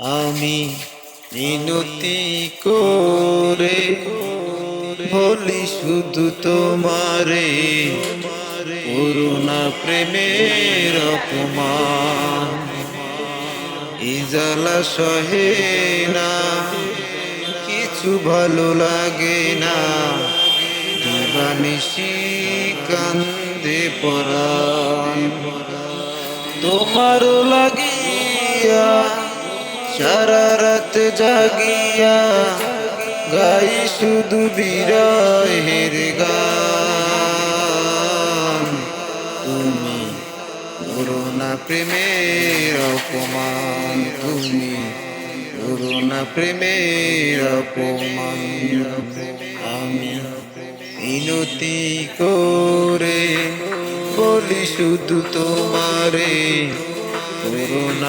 আমি মিনতি করে বলি শুধু তোমারে, করুণা প্রেমের অপমান। ইজালা সহে না, কিছু ভালো লাগে না। দিবানিশি কান্দে পরাণ। তোমার লাগিয়া সারা রাত জাগিয়া গাই শুধু বিরহের গান। তুমি করোনা প্রেমের অপমান, তুমি করোনা প্রেমের অপমান। আমি মিনতি করে বলি শুধু তোমারে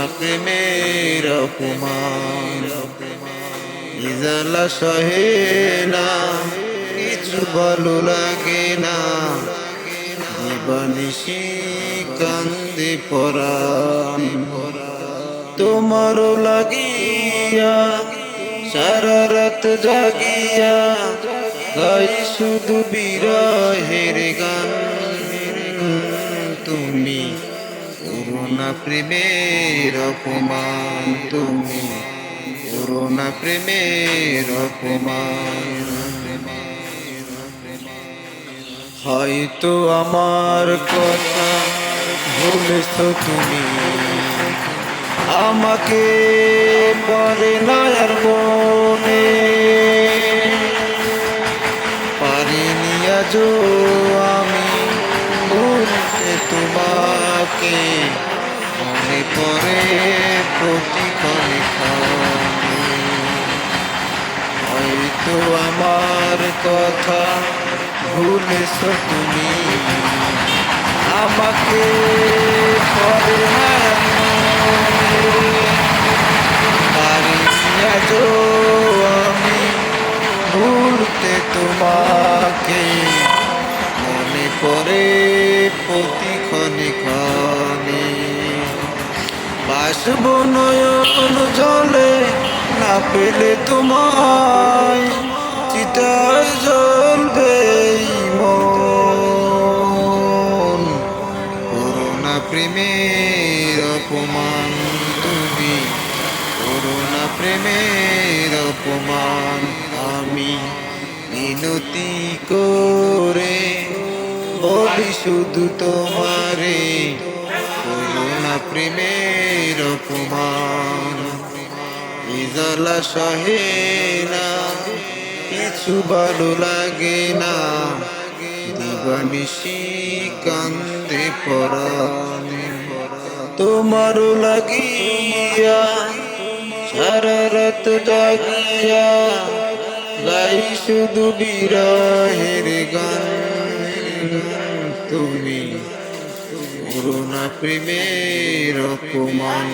প্রেমের অপমান। ইজালা সহে না, কিছু ভালো লাগে না। দিবানিশি কান্দে পরাণ। তোমার লাগিয়া, সারা রাত জাগিয়া গাই শুধু বিরহের গান। তুমি করোনা প্রেমের অপমান তুমি। করোনা প্রেমের অপমান। হয়তো আমার কথা ভুলেছ তুমি। আমাকে পরে না আর মনে। পারিনি আজ আমি তোমাকে মনে পড়ে প্রতিক্ষণে ক্ষণে হয়তো আমার কথা ভুলেছ তুমি। আমাকে পারি আমি ভুলতে তোমাকে মনে পড়ে প্রতিক্ষণে ক্ষণে বাসব নয়ন জলে না পেলে তোমায় চিতায় জ্বলবে মন। করোনা প্রেমের অপমান তুমি, করোনা প্রেমের অপমান আমি। মিনতি করে বলি শুধু তোমারে করোনা প্রেমের অপমান। ইজালা সহে না, কিছু ভালো লাগে না। দিবানিশি কান্দে পরাণে তোমার লাগিয়া, সারা রাত জাগিয়া গাই শুধু বিরহের গান। তুমি করুণা প্রেমের অপমান।